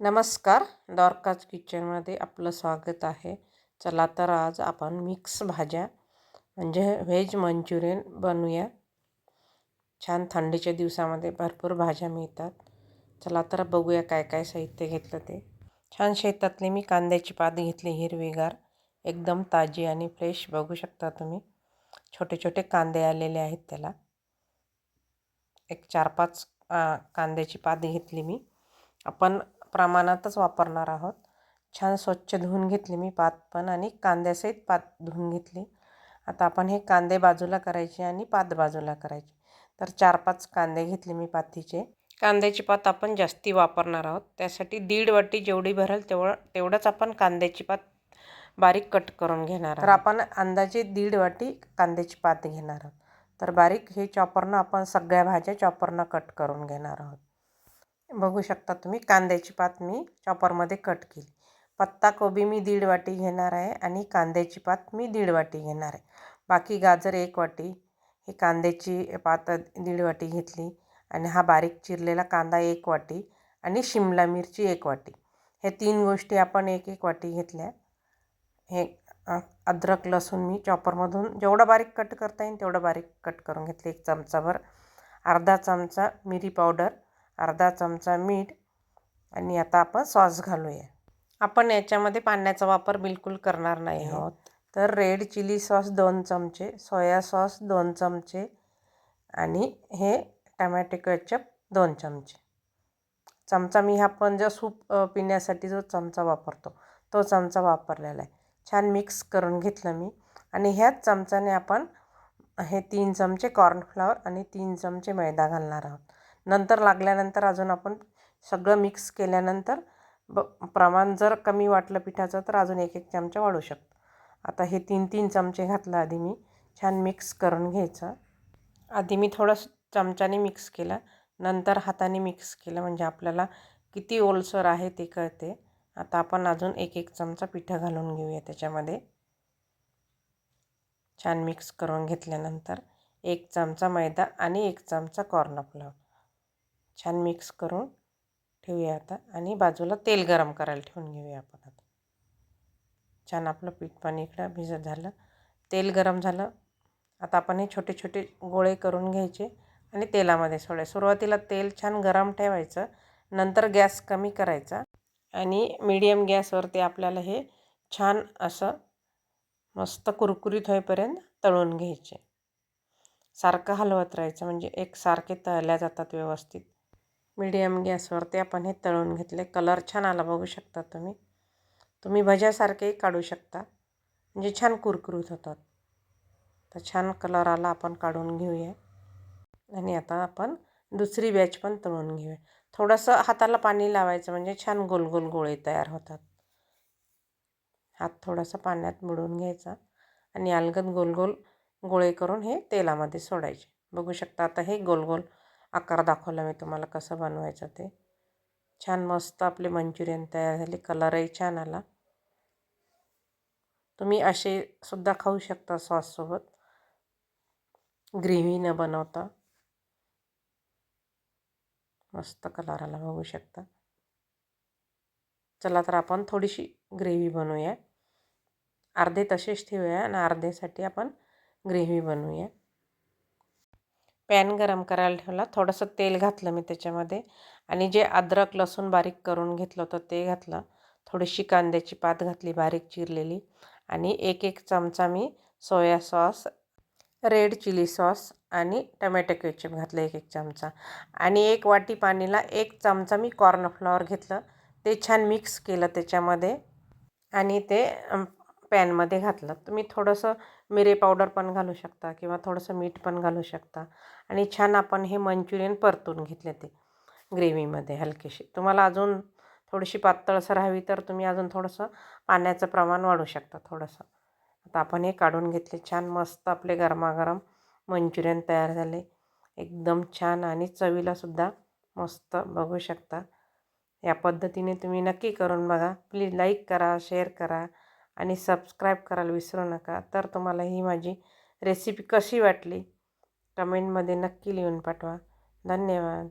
नमस्कार डॉर्काज किचनमध्ये आपलं स्वागत आहे. चला तर आज आपण मिक्स भाज्या म्हणजे व्हेज मंचुरियन बनवूया. छान थंडीच्या दिवसामध्ये भरपूर भाज्या मिळतात. चला तर बघूया काय काय साहित्य घेतलं ते. छान शेतातली मी कांद्याची पात घेतली हिरवीगार एकदम ताजी आणि फ्रेश बघू शकता तुम्ही. छोटे छोटे कांदे आलेले आहेत त्याला. एक चार पाच कांद्याची पात घेतली मी. आपण प्रमाणातच वापरणार आहोत. छान स्वच्छ धुवून घेतली मी पात पण आणि कांद्यासहित पात धुवून घेतली. आता आपण हे कांदे बाजूला करायचे आणि पात बाजूला करायचे. तर चार पाच कांदे घेतले मी पातीचे. कांद्याची पात आपण जास्ती वापरणार आहोत. त्यासाठी दीड वाटी जेवढी भरेल तेवढं तेवढंच आपण कांद्याची पात बारीक कट करून घेणार तर आपण अंदाजे दीड वाटी कांद्याची पात घेणार आहोत. तर बारीक हे चॉपरनं आपण सगळ्या भाज्या चॉपरनं कट करून घेणार आहोत. बघू शकता तुम्ही कांद्याची पात मी चॉपरमध्ये कट केली. पत्ता कोबी मी दीड वाटी घेणार आहे आणि कांद्याची पात मी दीड वाटी घेणार आहे. बाकी गाजर एक वाटी ही कांद्याची पात दीड वाटी घेतली आणि हा बारीक चिरलेला कांदा एक वाटी आणि शिमला मिरची एक वाटी. हे तीन गोष्टी आपण एक एक वाटी घेतल्या. हे अद्रक लसूण मी चॉपरमधून जेवढं बारीक कट करता येईल तेवढं बारीक कट करून घेतले. एक चमचाभर अर्धा चमचा मिरी पावडर अर्धा चमचा मीठ आणि आता आपण सॉस घालूया. आपण याच्यामध्ये पाण्याचा वापर बिलकुल करणार नाही आहोत. तर रेड चिली सॉस दोन चमचे सोया सॉस दोन चमचे आणि हे टमॅटो केचप दोन चमचे. चमचा मी हा पण जो सूप पिण्यासाठी जो चमचा वापरतो तो चमचा वापरलेला आहे. छान मिक्स करून घेतलं मी आणि ह्याच चमचाने आपण हे तीन चमचे कॉर्नफ्लॉवर आणि तीन चमचे मैदा घालणार आहोत. नंतर लागल्यानंतर अजून आपण सगळं मिक्स केल्यानंतर ब प्रमाण जर कमी वाटलं पिठाचं तर अजून एक एक चमचा वाढू शकतो. आता हे तीन तीन चमचे घातलं आधी मी. छान मिक्स करून घ्यायचं. आधी मी थोडं चमच्याने मिक्स केलं. नंतर हाताने मिक्स केलं. म्हणजे आपल्याला किती ओलसर आहे ते कळते. आता आपण अजून एक एक चमचा पिठं घालून घेऊया त्याच्यामध्ये. छान मिक्स करून घेतल्यानंतर एक चमचा मैदा आणि एक चमचा कॉर्नफ्लॉवर छान मिक्स करून ठेवूया आता आणि बाजूला तेल गरम करायला ठेवून घेऊया आपण आता. छान आपलं पीठ पाणी इकडं भिजत झालं. तेल गरम झालं. आता आपण हे छोटे छोटे गोळे करून घ्यायचे आणि तेलामध्ये सोडाय सुरुवातीला तेल छान गरम ठेवायचं. नंतर गॅस कमी करायचा आणि मीडियम गॅसवरती आपल्याला हे छान असं मस्त कुरकुरीत होईपर्यंत तळून घ्यायचे. सारखं हलवत राहायचं. म्हणजे एक सारखे तळल्या जातात व्यवस्थित. मीडियम गॅसवरती आपण हे तळून घेतले. कलर छान आला बघू शकता तुम्ही. तुम्ही भज्यासारखेही काढू शकता. म्हणजे छान कुरकुरीत होतात. तर छान कलर आला आपण काढून घेऊया. आणि आता आपण दुसरी बॅच पण तळून घेऊया. थोडंसं हाताला पाणी लावायचं म्हणजे छान गोल गोल गोळे तयार होतात. हात थोडासा पाण्यात बुडवून घ्यायचा. आणि अलगद गोल गोल गोळे करून हे तेलामध्ये सोडायचे. बघू शकता आता हे गोल गोल आकार दाखवला मी तुम्हाला कसं बनवायचं ते. छान मस्त आपले मंचुरियन तयार झाले कलरही छान आला. तुम्ही असे सुद्धा खाऊ शकता सॉससोबत. ग्रेव्ही न बनवता. मस्त कलर आला बघू शकता. चला तर आपण थोडीशी ग्रेव्ही बनवूया. अर्धे तसेच ठेवूया आणि अर्धेसाठी आपण ग्रेव्ही बनवूया. पॅन गरम करायला ठेवला. थोडंसं तेल घातलं मी त्याच्यामध्ये. आणि जे अद्रक लसूण बारीक करून घेतलं होतं ते घातलं. थोडीशी कांद्याची पात घातली बारीक चिरलेली. आणि एक एक चमचा मी soya sauce red chilli sauce आणि टमॅटो केचप घातलं एक एक चमचा. आणि एक वाटी पाणीला एक चमचा मी कॉर्नफ्लॉवर घेतलं. ते छान मिक्स केलं त्याच्यामध्ये. आणि ते पॅनमध्ये घातलं. तुम्ही थोडंसं मिरे पावडर पण घालू शकता किंवा थोडंसं मीठ पण घालू शकता. आणि छान आपण हे मंचुरियन परतून घेतले ते ग्रेव्हीमध्ये हलकेशी तुम्हाला अजून थोडीशी पातळसर हवी तर तुम्ही अजून थोडंसं पाण्याचं प्रमाण वाढू शकता थोडंसं. आता आपण हे काढून घेतले. छान मस्त आपले गरमागरम मंचुरियन तयार झाले. एकदम छान आणि चवीलासुद्धा मस्त बघू शकता. या पद्धतीने तुम्ही नक्की करून बघा. प्लीज लाईक करा शेअर करा. आणि सबस्क्राईब करायला विसरू नका. तर तुम्हाला ही माझी रेसिपी कशी वाटली? कमेंटमध्ये नक्की लिहून पाठवा. धन्यवाद.